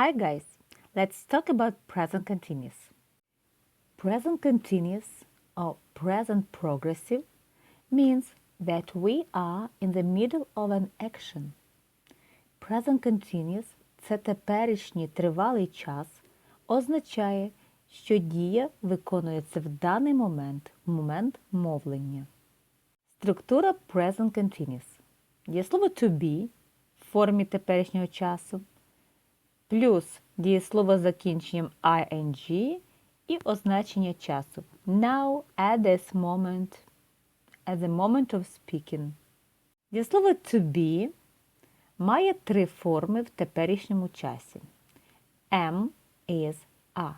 Hi guys, let's talk about present continuous. Present continuous or present progressive means that we are in the middle of an action. Present continuous це теперішній тривалий час означає, що дія виконується в даний момент, момент мовлення. Структура present continuous. Дієслово to be в формі теперішнього часу, плюс дієслово з закінченням ing і означення часу. Now, at this moment, at the moment of speaking. Дієслово to be має три форми в теперішньому часі. Am, is, are.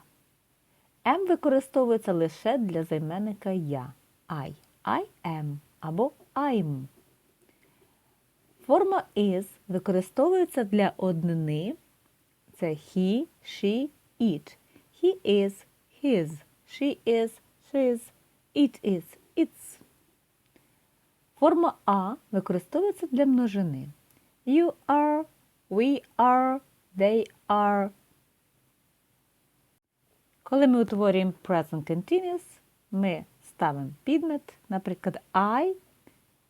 Am використовується лише для займенника я. I. I am або I'm. Форма is використовується для однини. Це he, she, it. He is, his. She is, his. It is, its. Форма а використовується для множини. You are, we are, they are. Коли ми утворюємо present continuous, ми ставимо підмет, наприклад, I,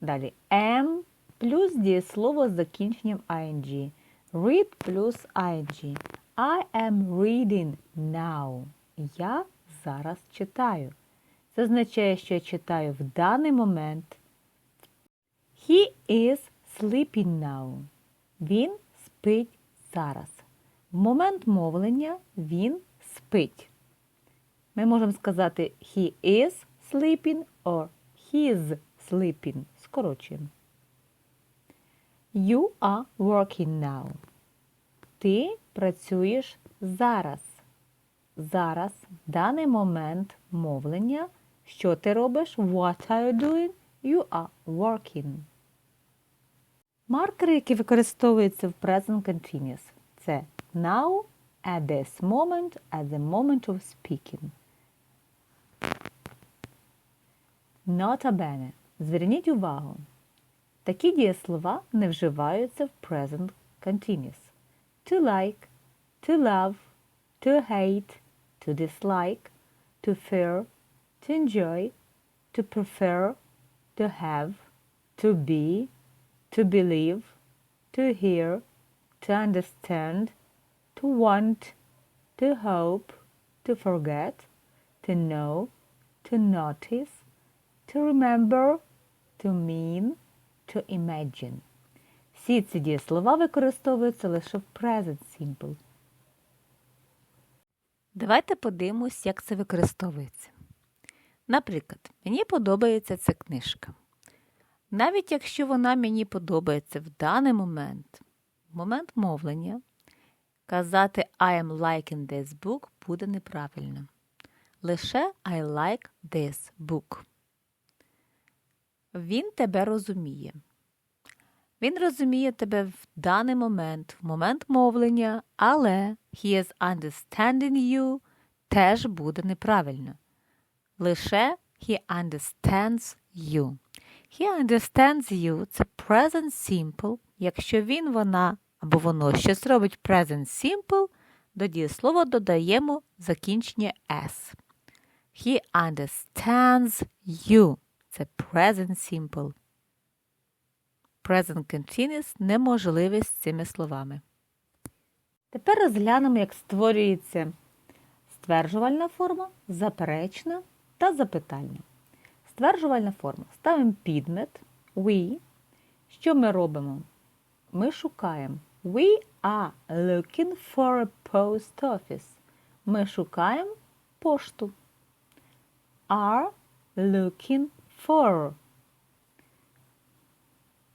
далі am, плюс дієслово з закінченням ing. Read плюс ing. I am reading now. Я зараз читаю. Це означає, що я читаю в даний момент. He is sleeping now. Він спить зараз. В момент мовлення він спить. Ми можемо сказати he is sleeping or he's sleeping. Скорочуємо. You are working now. Ти працюєш зараз. Зараз, в даний момент мовлення. Що ти робиш? What are you doing? You are working. Маркери, які використовуються в Present Continuous, це now, at this moment, at the moment of speaking. Nota bene. Зверніть увагу. Такі дієслова не вживаються в Present Continuous. To like, to love, to hate, to dislike, to fear, to enjoy, to prefer, to have, to be, to believe, to hear, to understand, to want, to hope, to forget, to know, to notice, to remember, to mean, to imagine. Всі ці дієслова використовуються лише в present simple. Давайте подивимось, як це використовується. Наприклад, мені подобається ця книжка. Навіть якщо вона мені подобається в даний момент, в момент мовлення, казати I am liking this book буде неправильно. Лише I like this book. Він тебе розуміє. Він розуміє тебе в даний момент, в момент мовлення, але he is understanding you теж буде неправильно. Лише he understands you. He understands you це present simple. Якщо він, вона або воно щось робить present simple, до дієслова додаємо закінчення s. He understands you. Це present simple. Present continuous неможливий з цими словами. Тепер розглянемо, як створюється стверджувальна форма, заперечна та запитальна. Стверджувальна форма. Ставимо підмет we. Що ми робимо? Ми шукаємо. We are looking for a post office. Ми шукаємо пошту. Are looking for.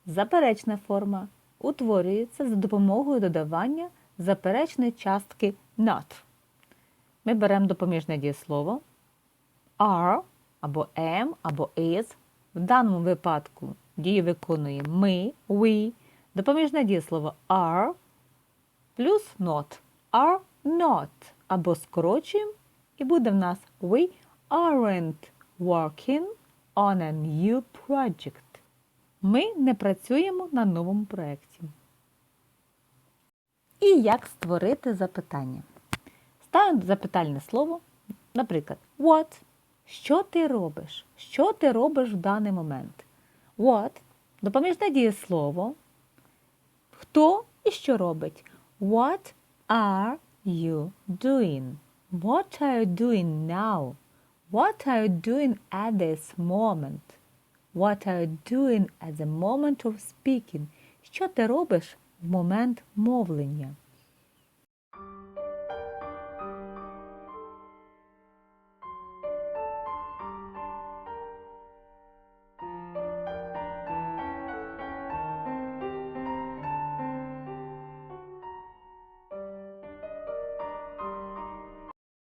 Заперечна форма утворюється за допомогою додавання заперечної частки not. Ми беремо допоміжне дієслово are або am, або is. В даному випадку дію виконує ми, we, допоміжне дієслово are плюс not. Are not. Або скорочуємо, і буде в нас we aren't working on a new project. Ми не працюємо на новому проєкті. і як створити запитання. Ставимо запитальне слово, наприклад, what? Що ти робиш? Що ти робиш в даний момент? What допоміжне дієслово. Хто і що робить? What are you doing? What are you doing now? What are you doing at this moment? What are you doing at the moment of speaking? Що ти робиш в момент мовлення?